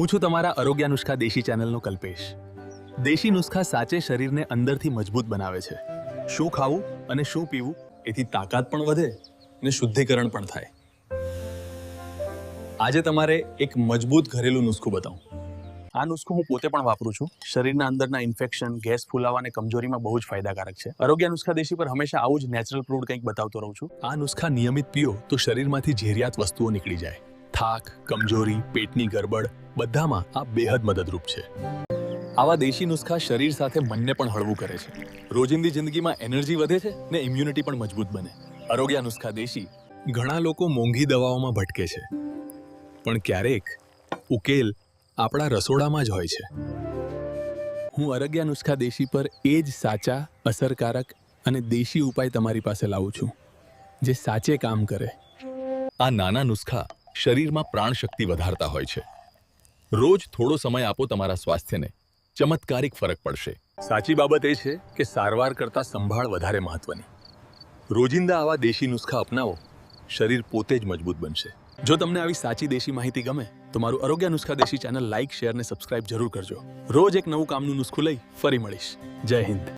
હું છું તમારા આરોગ્ય નુસ્ખા દેશી ચેનલનો કલ્પેશ. દેશી નુસ્ખા સાચે શરીરને અંદરથી મજબૂત બનાવે છે. શું ખાવું અને શું પીવું એથી તાકાત પણ વધે અને શુદ્ધિકરણ પણ થાય. આજે તમારે એક મજબૂત ઘરેલું નુસ્ખું બતાવું. આ નુસ્ખું હું પોતે પણ વાપરું છું. શરીરના અંદરના ઇન્ફેક્શન ગેસ ફૂલાવા અને કમજોરીમાં બહુ જ ફાયદાકારક છે. આરોગ્ય નુસ્ખા દેશી પર હંમેશા આવું જ નેચરલ ફ્રૂટ કંઈક બતાવતો રહું છું. આ નુસ્ખા નિયમિત પીઓ તો શરીરમાંથી ઝેરિયાત વસ્તુઓ નીકળી જાય. થાક, કમજોરી, પેટની ગરબડ, બધામાં આ બેહદ મદદરૂપ છે. આવા દેશી નુસ્ખા શરીર સાથે મનને પણ હળવું કરે છે. રોજિંદી જિંદગીમાં એનર્જી વધે છે ને ઇમ્યુનિટી પણ મજબૂત બને. આરોગ્ય નુસ્ખા દેશી ઘણા લોકો મોંઘી દવાઓમાં ભટકે છે. પણ ક્યારેક ઉકેલ આપણા રસોડામાં જ હોય છે. હું આરોગ્ય નુસ્ખા દેશી પર એ જ સાચા, અસરકારક અને દેશી ઉપાય તમારી પાસે લાવું છું, જે સાચે કામ કરે. આ નાના નુસ્ખા શરીરમાં પ્રાણશક્તિ વધારતા હોય છે. રોજ થોડો સમય આપો તમારા સ્વાસ્થ્યને. ચમત્કારિક ફરક પડશે. સાચી બાબત એ છે કે સારવાર કરતાં સંભાળ વધારે મહત્વની. રોજિંદા આવા દેશી નુસ્ખા અપનાવો, શરીર પોતે જ મજબૂત બનશે. જો તમને આવી સાચી દેશી માહિતી ગમે, તો મારું આરોગ્ય નુસ્ખા દેશી ચેનલ લાઇક શેર અને સબસ્ક્રાઇબ જરૂર કરજો. રોજ એક નવું કામનું નુસ્ખું લઈ ફરી મળીશ. જય હિન્દ.